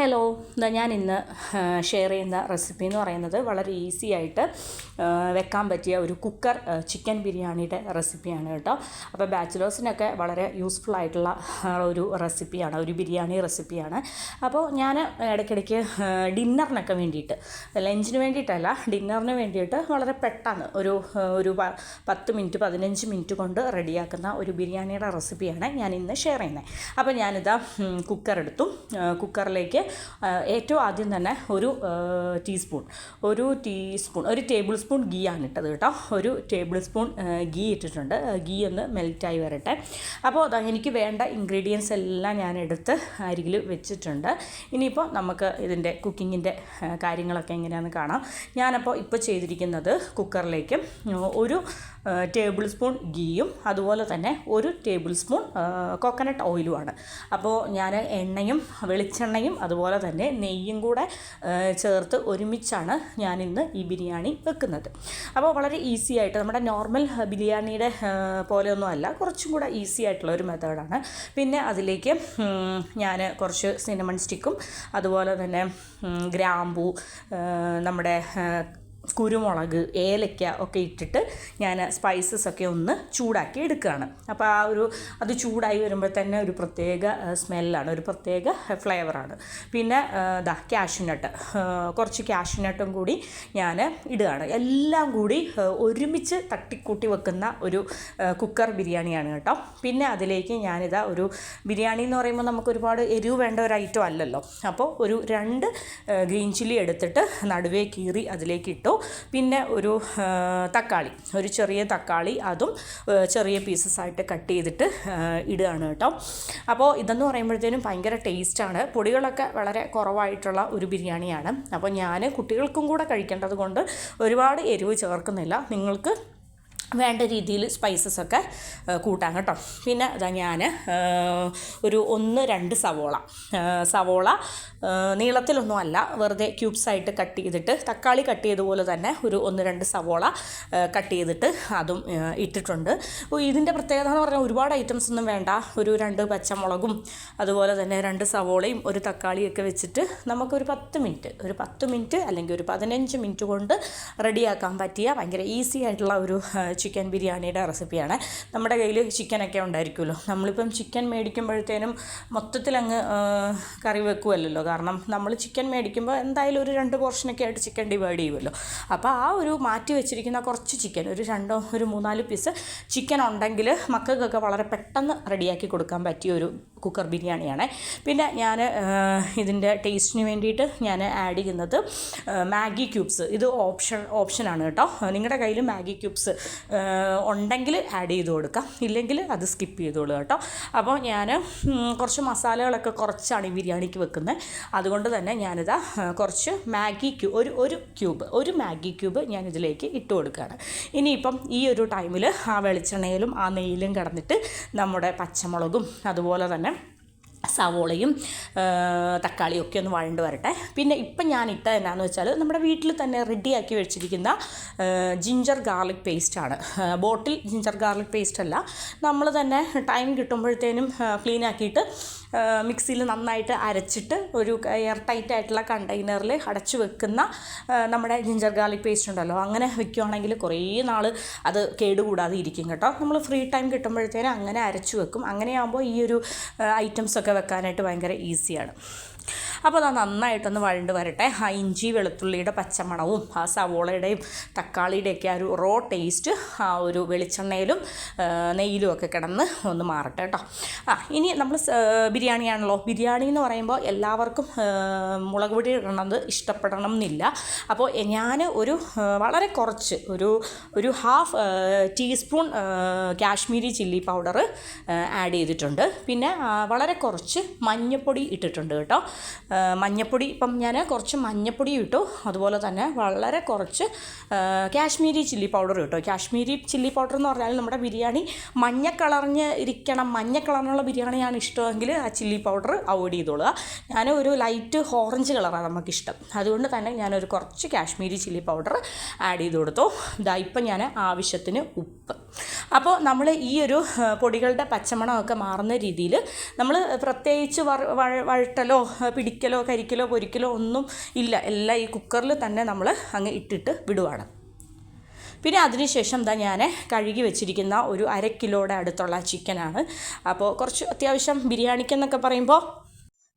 Hello ഇതാ ഞാൻ ഇന്ന് ഷെയർ ചെയ്യുന്ന റെസിപ്പി എന്ന് പറയുന്നത് വളരെ ഈസി ആയിട്ട് വെക്കാൻ പറ്റിയ ഒരു കുക്കർ ചിക്കൻ ബിരിയാണിയുടെ റെസിപ്പിയാണ് കേട്ടോ. അപ്പോൾ ബാച്ചിലേഴ്സിനൊക്കെ വളരെ യൂസ്ഫുൾ ആയിട്ടുള്ള ഒരു റെസിപ്പിയാണ് ഒരു ബിരിയാണി റെസിപ്പിയാണ് അപ്പോൾ ഞാൻ ഇടയ്ക്കിടയ്ക്ക് ഡിന്നറിനൊക്കെ വേണ്ടിയിട്ട് ലഞ്ചിന് വേണ്ടിയിട്ടല്ല ഡിന്നറിന് വേണ്ടിയിട്ട് വളരെ പെട്ടെന്ന് ഒരു ഒരു പത്ത് മിനിറ്റ് പതിനഞ്ച് മിനിറ്റ് കൊണ്ട് റെഡിയാക്കുന്ന ഒരു ബിരിയാണിയുടെ റെസിപ്പിയാണ് ഞാൻ ഇന്ന് ഷെയർ ചെയ്യുന്നത് അപ്പോൾ ഞാനിതാ കുക്കർ എടുത്തു. കുക്കറിലേക്ക് ഏറ്റവും ആദ്യം തന്നെ ഒരു ടീസ്പൂൺ ഒരു ടീസ്പൂൺ ഒരു ടേബിൾ സ്പൂൺ ഗീ ആണ് ഇട്ടത് കേട്ടോ. ഒരു ടേബിൾ സ്പൂൺ ഗീ ഇട്ടിട്ടുണ്ട്. ഗീ ഒന്ന് മെൽറ്റായി വരട്ടെ. അപ്പോൾ അതാ എനിക്ക് വേണ്ട ഇൻഗ്രീഡിയൻസ് എല്ലാം ഞാൻ എടുത്ത് അരികിൽ വെച്ചിട്ടുണ്ട്. ഇനിയിപ്പോൾ നമുക്ക് ഇതിന്റെ കുക്കിങ്ങിന്റെ കാര്യങ്ങളൊക്കെ എങ്ങനെയാണെന്ന് കാണാം. ഞാനപ്പോൾ ഇപ്പോൾ ചെയ്തിരിക്കുന്നത് കുക്കറിലേക്ക് ഒരു ടേബിൾ സ്പൂൺ ഗീയും അതുപോലെ തന്നെ ഒരു ടേബിൾ സ്പൂൺ കോക്കനട്ട് ഓയിലുമാണ് അപ്പോൾ ഞാൻ എണ്ണയും വെളിച്ചെണ്ണയും അതുപോലെ തന്നെ നെയ്യും കൂടെ ചേർത്ത് ഒരുമിച്ചാണ് ഇന്ന് ഈ ബിരിയാണി വെക്കുന്നത്. അപ്പോൾ വളരെ ഈസി ആയിട്ട് നമ്മുടെ നോർമൽ ബിരിയാണിയുടെ പോലെയൊന്നും അല്ല കുറച്ചും കൂടെ ഈസി ആയിട്ടുള്ള ഒരു മെത്തേഡാണ് പിന്നെ അതിലേക്ക് ഞാൻ കുറച്ച് സിനമൺ സ്റ്റിക്കും അതുപോലെ തന്നെ ഗ്രാമ്പു നമ്മുടെ കുരുമുളക് ഏലക്ക ഒക്കെ ഇട്ടിട്ട് ഞാൻ സ്പൈസസ് ഒക്കെ ഒന്ന് ചൂടാക്കി എടുക്കുകയാണ്. അപ്പോൾ ആ ഒരു അത് ചൂടായി വരുമ്പോൾ തന്നെ ഒരു പ്രത്യേക സ്മെല്ലാണ് ഒരു പ്രത്യേക ഫ്ലേവറാണ് പിന്നെ ഇതാ ക്യാഷ്യൂനട്ട് കുറച്ച് ക്യാഷ്യൂനട്ടും കൂടി ഞാൻ ഇടുകയാണ്. എല്ലാം കൂടി ഒരുമിച്ച് തട്ടിക്കൂട്ടി വെക്കുന്ന ഒരു കുക്കർ ബിരിയാണിയാണ് കേട്ടോ. പിന്നെ അതിലേക്ക് ഞാനിതാ ഒരു ബിരിയാണി എന്ന് പറയുമ്പോൾ നമുക്ക് ഒരുപാട് എരിവ് വേണ്ട ഒരു ഐറ്റം അല്ലല്ലോ. അപ്പോൾ ഒരു രണ്ട് ഗ്രീൻ ചില്ലി എടുത്തിട്ട് നടുവേ കീറി അതിലേക്ക് ഇട്ടു. പിന്നെ ഒരു തക്കാളി ഒരു ചെറിയ തക്കാളി അതും ചെറിയ പീസസ് ആയിട്ട് കട്ട് ചെയ്തിട്ട് ഇടുകയാണ് കേട്ടോ. അപ്പോൾ ഇതെന്ന് പറയുമ്പോഴത്തേനും ഭയങ്കര ടേസ്റ്റാണ് പൊടികളൊക്കെ വളരെ കുറവായിട്ടുള്ള ഒരു ബിരിയാണിയാണ്. അപ്പോൾ ഞാൻ കുട്ടികൾക്കും കൂടെ കഴിക്കേണ്ടത് കൊണ്ട് ഒരുപാട് എരിവ് ചേർക്കുന്നില്ല. നിങ്ങൾക്ക് വേണ്ട രീതിയിൽ സ്പൈസസ് ഒക്കെ കൂട്ടാം കേട്ടോ. പിന്നെ അതാ ഞാൻ ഒരു ഒന്ന് രണ്ട് സവോള. സവോള നീളത്തിലൊന്നും അല്ല. വെറുതെ ക്യൂബ്സ് ആയിട്ട് കട്ട് ചെയ്തിട്ട് തക്കാളി കട്ട് ചെയ്ത പോലെ തന്നെ ഒരു ഒന്ന് രണ്ട് സവോള കട്ട് ചെയ്തിട്ട് അതും ഇട്ടിട്ടുണ്ട്. അപ്പോൾ ഇതിന്റെ പ്രത്യേകത എന്ന് പറഞ്ഞാൽ ഒരുപാട് ഐറ്റംസ് ഒന്നും വേണ്ട. ഒരു രണ്ട് പച്ചമുളകും അതുപോലെ തന്നെ രണ്ട് സവോളയും ഒരു തക്കാളിയൊക്കെ വെച്ചിട്ട് നമുക്കൊരു പത്ത് മിനിറ്റ് ഒരു പത്ത് മിനിറ്റ് അല്ലെങ്കിൽ ഒരു പതിനഞ്ച് മിനിറ്റ് കൊണ്ട് റെഡിയാക്കാൻ പറ്റിയ ഭയങ്കര ഈസി ആയിട്ടുള്ള ഒരു ചിക്കൻ ബിരിയാണിയുടെ റെസിപ്പിയാണ്. നമ്മുടെ കയ്യിൽ ചിക്കനൊക്കെ ഉണ്ടായിരിക്കുമല്ലോ. നമ്മളിപ്പം ചിക്കൻ മേടിക്കുമ്പോഴത്തേനും മൊത്തത്തിൽ അങ്ങ് കറി വെക്കുമല്ലോ കാരണം നമ്മൾ ചിക്കൻ മേടിക്കുമ്പോൾ എന്തായാലും ഒരു രണ്ട് പോർഷനൊക്കെ ആയിട്ട് ചിക്കൻ ഡിവൈഡ് ചെയ്യുമല്ലോ അപ്പോൾ ആ ഒരു മാറ്റി വെച്ചിരിക്കുന്ന കുറച്ച് ചിക്കൻ ഒരു രണ്ടോ ഒരു മൂന്നാൽ പീസ് ചിക്കൻ ഉണ്ടെങ്കിൽ മക്കൾക്കൊക്കെ വളരെ പെട്ടെന്ന് റെഡിയാക്കി കൊടുക്കാൻ പറ്റിയ ഒരു കുക്കർ ബിരിയാണിയാണ്. പിന്നെ ഞാൻ ഇതിന്റെ ടേസ്റ്റിന് വേണ്ടിയിട്ട് ഞാൻ ആഡ് ചെയ്യുന്നത് മാഗി ക്യൂബ്സ്. ഇത് ഓപ്ഷൻ ഓപ്ഷനാണ് കേട്ടോ. നിങ്ങളുടെ കയ്യിൽ മാഗി ക്യൂബ്സ് ഉണ്ടെങ്കിൽ ആഡ് ചെയ്ത് കൊടുക്കാം. ഇല്ലെങ്കിൽ അത് സ്കിപ്പ് ചെയ്തോളൂ കേട്ടോ. അപ്പോൾ ഞാൻ കുറച്ച് മസാലകളൊക്കെ കുറച്ചാണ് ഈ ബിരിയാണിക്ക് വെക്കുന്നത്. അതുകൊണ്ട് തന്നെ ഞാനിതാ കുറച്ച് മാഗി ക്യൂ ഒരു ഒരു ക്യൂബ് ഒരു മാഗി ക്യൂബ് ഞാൻ ഇതിലേക്ക് ഇട്ട് കൊടുക്കുകയാണ്. ഇനിയിപ്പം ഈ ഒരു ടൈമിൽ ആ വെളിച്ചെണ്ണയിലും ആ നെയ്യിലും കിടന്നിട്ട് നമ്മുടെ പച്ചമുളകും അതുപോലെ തന്നെ സവോളയും തക്കാളിയും ഒക്കെ ഒന്ന് വഴണ്ട് വരട്ടെ. പിന്നെ ഇപ്പം ഞാൻ ഇട്ട എന്നാന്ന് വെച്ചാൽ നമ്മുടെ വീട്ടിൽ തന്നെ റെഡിയാക്കി വെച്ചിരിക്കുന്ന ജിഞ്ചർ ഗാർലിക് പേസ്റ്റാണ് ബോട്ടിൽ ജിഞ്ചർ ഗാർലിക് പേസ്റ്റ് അല്ല. നമ്മൾ തന്നെ ടൈം കിട്ടുമ്പോഴത്തേനും ക്ലീൻ ആക്കിയിട്ട് മിക്സിയിൽ നന്നായിട്ട് അരച്ചിട്ട് ഒരു എയർ ടൈറ്റ് ആയിട്ടുള്ള കണ്ടെയ്നറിൽ അടച്ചു വെക്കുന്ന നമ്മുടെ ജിഞ്ചർ ഗാർലിക് പേസ്റ്റ് ഉണ്ടല്ലോ അങ്ങനെ വെക്കുകയാണെങ്കിൽ കുറേ നാൾ അത് കേടുകൂടാതെ ഇരിക്കും കേട്ടോ. നമ്മൾ ഫ്രീ ടൈം കിട്ടുമ്പോഴത്തേനും അങ്ങനെ അരച്ചു വെക്കും. അങ്ങനെയാകുമ്പോൾ ഈ ഒരു ഐറ്റംസ് ഒക്കെ വെക്കാനായിട്ട് ഭയങ്കര ഈസിയാണ്. അപ്പോൾ അത് നന്നായിട്ടൊന്ന് വഴണ്ട് വരട്ടെ. ആ ഇഞ്ചി വെളുത്തുള്ളിയുടെ പച്ചമണവും ആ സവോളയുടെയും തക്കാളിയുടെയൊക്കെ ആ ഒരു റോ ടേസ്റ്റ് ആ ഒരു വെളിച്ചെണ്ണയിലും നെയ്യിലും ഒക്കെ കിടന്ന് ഒന്ന് മാറട്ടെ കേട്ടോ ആ ഇനി നമ്മൾ ബിരിയാണിയാണല്ലോ. ബിരിയാണി എന്ന് പറയുമ്പോൾ എല്ലാവർക്കും മുളക് പൊടി ഇടണത് ഇഷ്ടപ്പെടണം എന്നില്ല അപ്പോൾ ഞാൻ ഒരു വളരെ കുറച്ച് ഒരു ഒരു half teaspoon Kashmiri chilli powder add ചെയ്തിട്ടുണ്ട്. പിന്നെ വളരെ കുറച്ച് മഞ്ഞൾപ്പൊടി ഇട്ടിട്ടുണ്ട് കേട്ടോ. ആ, മഞ്ഞൾപ്പൊടി ഇപ്പം ഞാൻ കുറച്ച് മഞ്ഞപ്പൊടി ഇട്ടു. അതുപോലെ തന്നെ വളരെ കുറച്ച് കാശ്മീരി ചില്ലി പൗഡർ ഇട്ടു. കാശ്മീരി ചില്ലി പൗഡർ എന്ന് പറഞ്ഞാൽ നമ്മുടെ ബിരിയാണി മഞ്ഞ കളറിഞ്ഞ് ഇരിക്കണം മഞ്ഞ കളറിനുള്ള ബിരിയാണിയാണ് ഇഷ്ടമെങ്കിൽ ആ ചില്ലി പൗഡർ അവോയ്ഡ് ചെയ്തോളുക. ഞാൻ ഒരു ലൈറ്റ് ഓറഞ്ച് കളറാണ് നമുക്കിഷ്ടം. അതുകൊണ്ട് തന്നെ ഞാനൊരു കുറച്ച് കാശ്മീരി ചില്ലി പൗഡർ ആഡ് ചെയ്ത് കൊടുത്തു. ഇതാ ഇപ്പം ഞാൻ ആവശ്യത്തിന് ഉപ്പ്. അപ്പോൾ നമ്മൾ ഈ ഒരു പൊടികളുടെ പച്ചമണമൊക്കെ മാറുന്ന രീതിയിൽ നമ്മൾ പ്രത്യേകിച്ച് വഴട്ടലോ പിടിക്കലോ കരിക്കലോ പൊരിക്കലോ ഒന്നും ഇല്ല. എല്ലാം ഈ കുക്കറിൽ തന്നെ നമ്മൾ അങ്ങ് ഇട്ടിട്ട് വിടുവാണ്. പിന്നെ അതിനുശേഷം എന്താ ഞാൻ കഴുകി വെച്ചിരിക്കുന്ന ഒരു അര കിലോയുടെ അടുത്തുള്ള ചിക്കനാണ്. അപ്പോൾ കുറച്ച് അത്യാവശ്യം ബിരിയാണിക്കെന്നൊക്കെ പറയുമ്പോൾ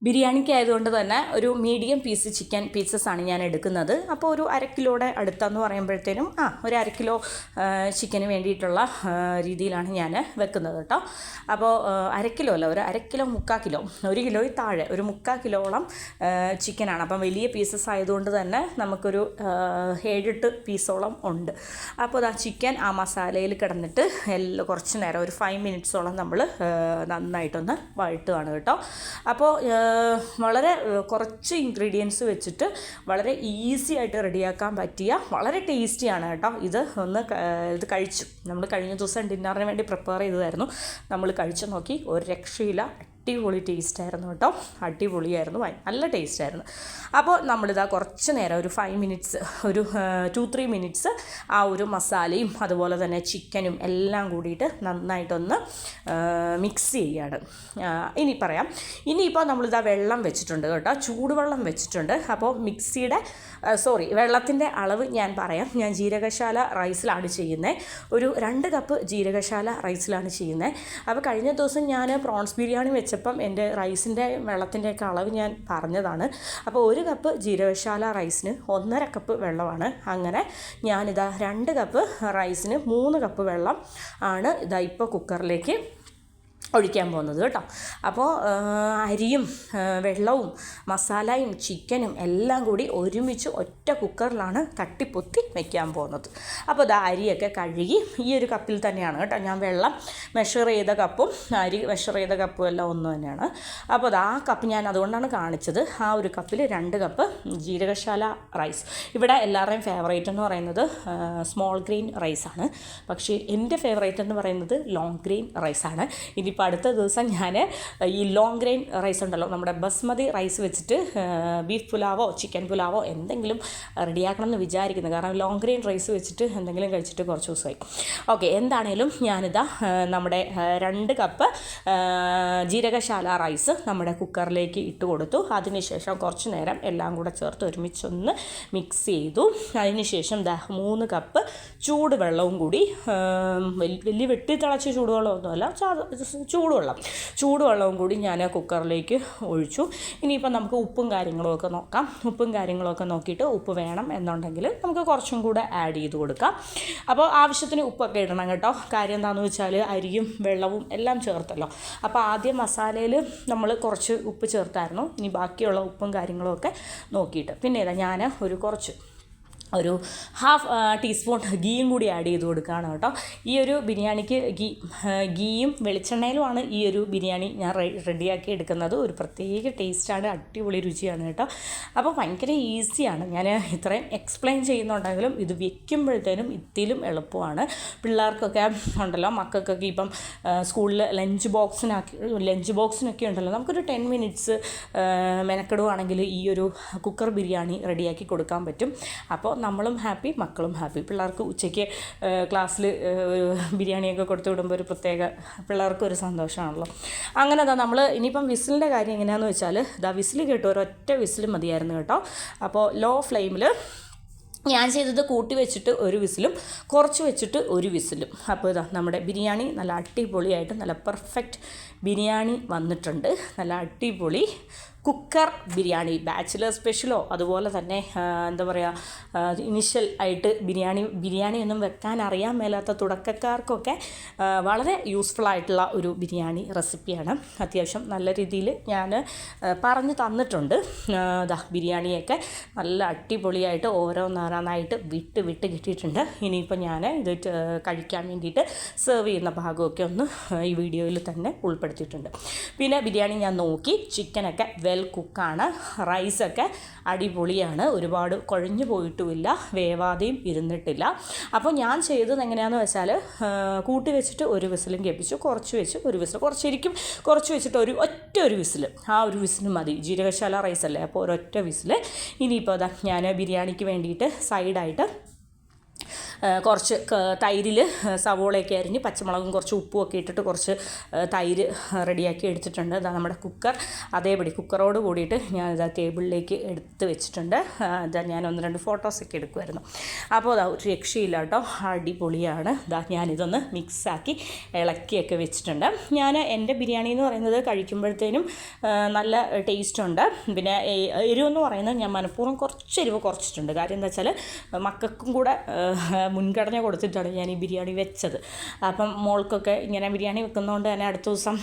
ബിരിയാണിക്ക് ആയതുകൊണ്ട് തന്നെ ഒരു മീഡിയം പീസ് ചിക്കൻ പീസസ് ആണ് ഞാൻ എടുക്കുന്നത്. അപ്പോൾ ഒരു അര കിലോയുടെ അടുത്തെന്ന് പറയുമ്പോഴത്തേനും ആ ഒരു അര കിലോ ചിക്കന് വേണ്ടിയിട്ടുള്ള രീതിയിലാണ് ഞാൻ വെക്കുന്നത് കേട്ടോ. അപ്പോൾ അര കിലോ അല്ല ഒരു അര കിലോ മുക്കാൽ കിലോ ഒരു കിലോയിൽ താഴെ ഒരു മുക്കാൽ കിലോളം ചിക്കനാണ്. അപ്പം വലിയ പീസസ് ആയതുകൊണ്ട് തന്നെ നമുക്കൊരു ഏഴെട്ട് പീസോളം ഉണ്ട്. അപ്പോൾ ആ ചിക്കൻ ആ മസാലയിൽ കിടന്നിട്ട് എല്ലാം കുറച്ച് നേരം ഒരു ഫൈവ് മിനിറ്റ്സോളം നമ്മൾ നന്നായിട്ടൊന്ന് വഴട്ടുകയാണ് കേട്ടോ. അപ്പോൾ വളരെ കുറച്ച് ഇൻഗ്രീഡിയൻസ് വെച്ചിട്ട് വളരെ ഈസി ആയിട്ട് റെഡിയാക്കാൻ പറ്റിയ വളരെ ടേസ്റ്റിയാണ് കേട്ടോ. ഇത് ഒന്ന് ഇത് കഴിച്ചു. നമ്മൾ കഴിഞ്ഞ ദിവസം ഡിന്നറിന് വേണ്ടി പ്രിപ്പയർ ചെയ്തതായിരുന്നു. നമ്മൾ കഴിച്ചു നോക്കി. ഒരു രക്ഷയില്ല. അടിപൊളി ടേസ്റ്റ് ആയിരുന്നു കേട്ടോ. അടിപൊളിയായിരുന്നു. വൈൻ നല്ല ടേസ്റ്റ് ആയിരുന്നു അപ്പോൾ നമ്മളിതാ കുറച്ച് നേരം ഒരു ഫൈവ് മിനിറ്റ്സ് ഒരു ടു ത്രീ മിനിറ്റ്സ് ആ ഒരു മസാലയും അതുപോലെ തന്നെ ചിക്കനും എല്ലാം കൂടിയിട്ട് നന്നായിട്ടൊന്ന് മിക്സ് ചെയ്യാണ്. ഇനി പറയാം. ഇനിയിപ്പോൾ നമ്മളിതാ വെള്ളം വെച്ചിട്ടുണ്ട് കേട്ടോ. ചൂടുവെള്ളം വെച്ചിട്ടുണ്ട്. അപ്പോൾ മിക്സിയുടെ സോറി വെള്ളത്തിന്റെ അളവ് ഞാൻ പറയാം. ഞാൻ ജീരകശാല റൈസിലാണ് ചെയ്യുന്നത് ഒരു രണ്ട് കപ്പ് ജീരകശാല റൈസിലാണ് ചെയ്യുന്നത് അപ്പോൾ കഴിഞ്ഞ ദിവസം ഞാൻ പ്രോൺസ് ബിരിയാണി വെച്ചപ്പം എന്റെ റൈസിന്റെ വെള്ളത്തിന്റെയൊക്കെ അളവ് ഞാൻ പറഞ്ഞതാണ്. അപ്പോൾ ഒരു കപ്പ് ജീരകശാല റൈസിന് ഒന്നര കപ്പ് വെള്ളമാണ്. അങ്ങനെ ഞാനിതാ രണ്ട് കപ്പ് റൈസിന് മൂന്ന് കപ്പ് വെള്ളം ആണ് ഇതാ ഇപ്പോൾ കുക്കറിലേക്ക് ഒഴിക്കാൻ പോകുന്നത് കേട്ടോ. അപ്പോൾ അരിയും വെള്ളവും മസാലയും ചിക്കനും എല്ലാം കൂടി ഒരുമിച്ച് ഒറ്റ കുക്കറിലാണ് തട്ടിപ്പൊത്തി വെക്കാൻ പോകുന്നത്. അപ്പോൾ ഇത് അരിയൊക്കെ കഴുകി ഈ ഒരു കപ്പിൽ തന്നെയാണ് കേട്ടോ. ഞാൻ വെള്ളം മെഷർ ചെയ്ത കപ്പും അരി മെഷർ ചെയ്ത കപ്പും എല്ലാം ഒന്ന് തന്നെയാണ്. അപ്പോൾ അത് ആ കപ്പ് ഞാൻ അതുകൊണ്ടാണ് കാണിച്ചത്. ആ ഒരു കപ്പിൽ രണ്ട് കപ്പ് ജീരകശാല റൈസ് ഇവിടെ എല്ലാവരുടെയും ഫേവറേറ്റ് എന്ന് പറയുന്നത് സ്മോൾ ഗ്രെയിൻ റൈസാണ് പക്ഷേ എന്റെ ഫേവറേറ്റ് എന്ന് പറയുന്നത് ലോങ് ഗ്രെയിൻ റൈസാണ് ഇനിയിപ്പോൾ അടുത്ത ദിവസം ഞാൻ ഈ ലോങ് ഗ്രെയിൻ റൈസ് ഉണ്ടല്ലോ നമ്മുടെ ബസ്മതി റൈസ് വെച്ചിട്ട് ബീഫ് പുലാവോ ചിക്കൻ പുലാവോ എന്തെങ്കിലും റെഡിയാക്കണം എന്ന് വിചാരിക്കുന്നു. കാരണം ലോങ് ഗ്രെയിൻ റൈസ് വെച്ചിട്ട് എന്തെങ്കിലും കഴിച്ചിട്ട് കുറച്ച് ദിവസമായി. ഓക്കെ എന്താണേലും ഞാനിതാ നമ്മുടെ രണ്ട് കപ്പ് ജീരകശാല റൈസ് നമ്മുടെ കുക്കറിലേക്ക് ഇട്ട് കൊടുത്തു. അതിനുശേഷം കുറച്ച് നേരം എല്ലാം കൂടെ ചേർത്ത് ഒരുമിച്ചൊന്ന് മിക്സ് ചെയ്തു. അതിനുശേഷം ദാ മൂന്ന് കപ്പ് ചൂടുവെള്ളവും കൂടി വലിയ വെട്ടി തിളച്ച ചൂടുവെള്ളമൊന്നുമല്ല ചൂടുവെള്ളം. ചൂടുവെള്ളവും കൂടി ഞാൻ കുക്കറിലേക്ക് ഒഴിച്ചു. ഇനിയിപ്പോൾ നമുക്ക് ഉപ്പും കാര്യങ്ങളുമൊക്കെ നോക്കാം. ഉപ്പും കാര്യങ്ങളൊക്കെ നോക്കിയിട്ട് ഉപ്പ് വേണം എന്നുണ്ടെങ്കിൽ നമുക്ക് കുറച്ചും കൂടെ ആഡ് ചെയ്ത് കൊടുക്കാം. അപ്പോൾ ആവശ്യത്തിന് ഉപ്പൊക്കെ ഇടണം കേട്ടോ. കാര്യം എന്താണെന്ന് വെച്ചാൽ അരിയും വെള്ളവും എല്ലാം ചേർത്തല്ലോ. അപ്പോൾ ആദ്യം മസാലയിൽ നമ്മൾ കുറച്ച് ഉപ്പ് ചേർത്തായിരുന്നു. ഇനി ബാക്കിയുള്ള ഉപ്പും കാര്യങ്ങളും ഒക്കെ നോക്കിയിട്ട്. പിന്നെ ഇതാ ഞാൻ ഒരു കുറച്ച് ഒരു ഹാഫ് ടീസ്പൂൺ ഗീയും കൂടി ആഡ് ചെയ്ത് കൊടുക്കുകയാണ് കേട്ടോ. ഈ ഒരു ബിരിയാണിക്ക് ഗീ ഗീയും വെളിച്ചെണ്ണയിലുമാണ് ഈ ഒരു ബിരിയാണി ഞാൻ റെഡിയാക്കി എടുക്കുന്നത്. ഒരു പ്രത്യേക ടേസ്റ്റാണ് അടിപൊളി രുചിയാണ് കേട്ടോ. അപ്പോൾ ഭയങ്കര ഈസിയാണ്. ഞാൻ ഇത്രയും എക്സ്പ്ലെയിൻ ചെയ്യുന്നുണ്ടെങ്കിലും ഇത് വെക്കുമ്പോഴത്തേനും ഇതിലും എളുപ്പമാണ്. പിള്ളേർക്കൊക്കെ ഉണ്ടല്ലോ മക്കൾക്കൊക്കെ ഇപ്പം സ്കൂളിൽ ലഞ്ച് ബോക്സിനാക്കി ലഞ്ച് ബോക്സിനൊക്കെ ഉണ്ടല്ലോ നമുക്കൊരു ടെൻ മിനിറ്റ്സ് മെനക്കെടുവാണെങ്കിൽ ഈ ഒരു കുക്കർ ബിരിയാണി റെഡിയാക്കി കൊടുക്കാൻ പറ്റും. അപ്പോൾ നമ്മളും ഹാപ്പി മക്കളും ഹാപ്പി. പിള്ളേർക്ക് ഉച്ചയ്ക്ക് ക്ലാസ്സിൽ ബിരിയാണിയൊക്കെ കൊടുത്തു വിടുമ്പോൾ ഒരു പ്രത്യേക പിള്ളേർക്ക് ഒരു സന്തോഷമാണല്ലോ. അങ്ങനെ അതാ നമ്മൾ ഇനിയിപ്പം വിസിലിന്റെ കാര്യം എങ്ങനെയാണെന്ന് വെച്ചാൽ ഇതാ വിസിൽ കേട്ടോ ഒരൊറ്റ വിസിൽ മതിയായിരുന്നു കേട്ടോ. അപ്പോൾ ലോ ഫ്ലെയിമിൽ ഞാൻ ചെയ്തത് കൂട്ടി വെച്ചിട്ട് ഒരു വിസിലും കുറച്ച് വെച്ചിട്ട് ഒരു വിസിലും. അപ്പോൾ ഇതാ നമ്മുടെ ബിരിയാണി നല്ല അടിപൊളിയായിട്ട് നല്ല പെർഫെക്റ്റ് ബിരിയാണി വന്നിട്ടുണ്ട്. നല്ല അടിപൊളി കുക്കർ ബിരിയാണി ബാച്ചിലർ സ്പെഷ്യലോ അതുപോലെ തന്നെ എന്താ പറയുക ഇനിഷ്യൽ ആയിട്ട് ബിരിയാണി ബിരിയാണി ഒന്നും വെക്കാൻ അറിയാൻ മേലാത്ത തുടക്കക്കാർക്കൊക്കെ വളരെ യൂസ്ഫുൾ ആയിട്ടുള്ള ഒരു ബിരിയാണി റെസിപ്പിയാണ് അത്യാവശ്യം നല്ല രീതിയിൽ ഞാൻ പറഞ്ഞു തന്നിട്ടുണ്ട്. ഇതാ ബിരിയാണിയൊക്കെ നല്ല അടിപൊളിയായിട്ട് ഓരോന്നോരോന്നായിട്ട് വിട്ട് വിട്ട് കിട്ടിയിട്ടുണ്ട്. ഇനിയിപ്പോൾ ഞാൻ ഇത് കഴിക്കാൻ വേണ്ടിയിട്ട് സെർവ് ചെയ്യുന്ന ഭാഗമൊക്കെ ഒന്ന് ഈ വീഡിയോയിൽ തന്നെ ഉൾപ്പെടുത്തിയിട്ടുണ്ട്. പിന്നെ ബിരിയാണി ഞാൻ നോക്കി ചിക്കനൊക്കെ കുക്കാണ്. റൈസൊക്കെ അടിപൊളിയാണ്. ഒരുപാട് കുഴഞ്ഞു പോയിട്ടുമില്ല. വേവാതെയും ഇരുന്നിട്ടില്ല. അപ്പോൾ ഞാൻ ചെയ്തത് എങ്ങനെയാണെന്ന് വെച്ചാൽ കൂട്ടി വെച്ചിട്ട് ഒരു വിസിലും കേൾപ്പിച്ചു. കുറച്ച് വെച്ച് ഒരു വിസിൽ കുറച്ചിരിക്കും കുറച്ച് വെച്ചിട്ട് ഒരു ഒറ്റ ഒരു വിസിൽ ആ ഒരു വിസിൽ മതി. ജീരകശാല റൈസല്ലേ? അപ്പോൾ ഒരൊറ്റ വിസിൽ ഇനിയിപ്പോൾ അതാ ഞാൻ ബിരിയാണിക്ക് വേണ്ടിയിട്ട് സൈഡായിട്ട് കുറച്ച് തൈരിൽ സവോളയൊക്കെ അരിഞ്ഞ് പച്ചമുളകും കുറച്ച് ഉപ്പും ഒക്കെ ഇട്ടിട്ട് കുറച്ച് തൈര് റെഡിയാക്കി എടുത്തിട്ടുണ്ട്. അതാ നമ്മുടെ കുക്കർ. അതേപടി കുക്കറോട് കൂടിയിട്ട് ഞാൻ ഇതാ ടേബിളിലേക്ക് എടുത്ത് വെച്ചിട്ടുണ്ട്. ഇതാ ഞാൻ ഒന്ന് രണ്ട് ഫോട്ടോസൊക്കെ എടുക്കുമായിരുന്നു അപ്പോൾ അതാ ഒരു രക്ഷയില്ല കേട്ടോ. അടിപൊളിയാണ്. ഇതാ ഞാനിതൊന്ന് മിക്സാക്കി ഇളക്കിയൊക്കെ വെച്ചിട്ടുണ്ട്. ഞാൻ എന്റെ ബിരിയാണി എന്ന് പറയുന്നത് കഴിക്കുമ്പോഴത്തേനും നല്ല ടേസ്റ്റുണ്ട് പിന്നെ എരിവെന്ന് പറയുന്നത് ഞാൻ മനഃപൂർവം കുറച്ച് എരിവ് കുറച്ചിട്ടുണ്ട്. കാര്യം എന്താ വെച്ചാൽ മക്കൾക്കും കൂടെ മുൻഗണന കൊടുത്തിട്ടാണ് ഞാൻ ഈ ബിരിയാണി വെച്ചത്. അപ്പം മോൾക്കൊക്കെ ഇങ്ങനെ ബിരിയാണി വെക്കുന്നതുകൊണ്ട് തന്നെ അടുത്ത ദിവസം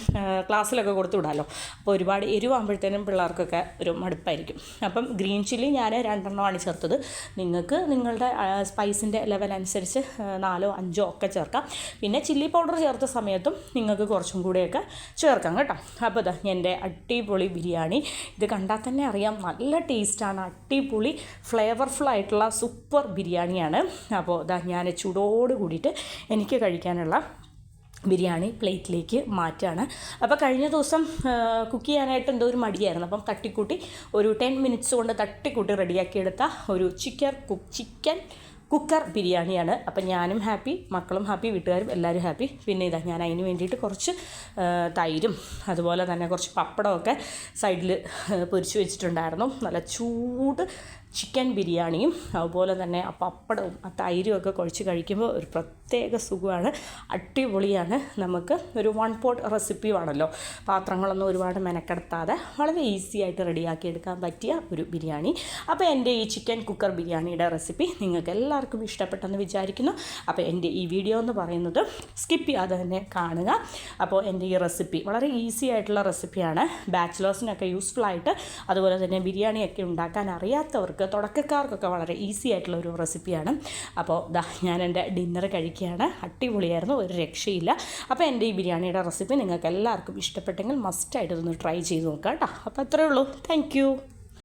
ക്ലാസ്സിലൊക്കെ കൊടുത്തു വിടാമല്ലോ അപ്പോൾ ഒരുപാട് എരിവാകുമ്പോഴത്തേനും പിള്ളേർക്കൊക്കെ ഒരു മടുപ്പായിരിക്കും. അപ്പം ഗ്രീൻ ചില്ലി ഞാൻ രണ്ടെണ്ണമാണ് ചേർത്തത്. നിങ്ങൾക്ക് നിങ്ങളുടെ സ്പൈസിന്റെ ലെവൽ അനുസരിച്ച് നാലോ അഞ്ചോ ഒക്കെ ചേർക്കാം. പിന്നെ ചില്ലി പൗഡർ ചേർത്ത സമയത്തും നിങ്ങൾക്ക് കുറച്ചും കൂടെയൊക്കെ ചേർക്കാം കേട്ടോ. അപ്പോൾ ഇതാ എന്റെ അടിപൊളി ബിരിയാണി. ഇത് കണ്ടാൽ തന്നെ അറിയാം നല്ല ടേസ്റ്റാണ് അടിപൊളി ഫ്ലേവർഫുൾ ആയിട്ടുള്ള സൂപ്പർ ബിരിയാണിയാണ്. അപ്പോൾ ഇതാ ഞാൻ ചൂടോട് കൂടിയിട്ട് എനിക്ക് കഴിക്കാനുള്ള ബിരിയാണി പ്ലേറ്റിലേക്ക് മാറ്റുകയാണ് അപ്പോൾ കഴിഞ്ഞ ദിവസം കുക്ക് ചെയ്യാനായിട്ട് എന്തോ ഒരു മടിയായിരുന്നു. അപ്പം തട്ടിക്കൂട്ടി ഒരു ടെൻ മിനിറ്റ്സ് കൊണ്ട് തട്ടിക്കൂട്ടി റെഡിയാക്കിയെടുത്ത ഒരു ചിക്കൻ കുക്ക് ചിക്കൻ കുക്കർ ബിരിയാണിയാണ്. അപ്പം ഞാനും ഹാപ്പി മക്കളും ഹാപ്പി വീട്ടുകാരും എല്ലാവരും ഹാപ്പി. പിന്നെ ഇതാ ഞാൻ അതിന് വേണ്ടിയിട്ട് കുറച്ച് തൈരും അതുപോലെ തന്നെ കുറച്ച് പപ്പടമൊക്കെ സൈഡിൽ പൊരിച്ച് വെച്ചിട്ടുണ്ടായിരുന്നു. നല്ല ചൂട് ചിക്കൻ ബിരിയാണിയും അതുപോലെ തന്നെ ആ പപ്പടവും ആ തൈരും ഒക്കെ കുഴച്ച് കഴിക്കുമ്പോൾ ഒരു പ്രത്യേക സുഖമാണ്. അടിപൊളിയാണ്. നമുക്ക് ഒരു വൺ പോട്ട് റെസിപ്പിയുമാണല്ലോ പാത്രങ്ങളൊന്നും ഒരുപാട് മെനക്കെടുത്താതെ വളരെ ഈസി ആയിട്ട് റെഡിയാക്കി എടുക്കാൻ പറ്റിയ ഒരു ബിരിയാണി. അപ്പോൾ എന്റെ ഈ ചിക്കൻ കുക്കർ ബിരിയാണിയുടെ റെസിപ്പി നിങ്ങൾക്ക് എല്ലാവർക്കും ഇഷ്ടപ്പെട്ടെന്ന് വിചാരിക്കുന്നു. അപ്പോൾ എന്റെ ഈ വീഡിയോ എന്ന് പറയുന്നത് സ്കിപ്പ് ചെയ്യാതെ തന്നെ കാണുക. അപ്പോൾ എന്റെ ഈ റെസിപ്പി വളരെ ഈസി ആയിട്ടുള്ള റെസിപ്പിയാണ്. ബാച്ചിലേഴ്സിനൊക്കെ യൂസ്ഫുൾ ആയിട്ട് അതുപോലെ തന്നെ ബിരിയാണിയൊക്കെ ഉണ്ടാക്കാൻ അറിയാത്തവർക്ക് തുടക്കക്കാർക്കൊക്കെ വളരെ ഈസി ആയിട്ടുള്ള ഒരു റെസിപ്പിയാണ്. അപ്പോൾ ദാ ഞാൻ എന്റെ ഡിന്നർ കഴിക്കുകയാണ്. അടിപൊളിയായിരുന്നു ഒരു രക്ഷയില്ല. അപ്പോൾ എന്റെ ഈ ബിരിയാണിയുടെ റെസിപ്പി നിങ്ങൾക്ക് എല്ലാവർക്കും ഇഷ്ടപ്പെട്ടെങ്കിൽ മസ്റ്റായിട്ട് ഇതൊന്ന് ട്രൈ ചെയ്ത് നോക്കാം കേട്ടോ. അപ്പോൾ അത്രയേ ഉള്ളൂ. താങ്ക്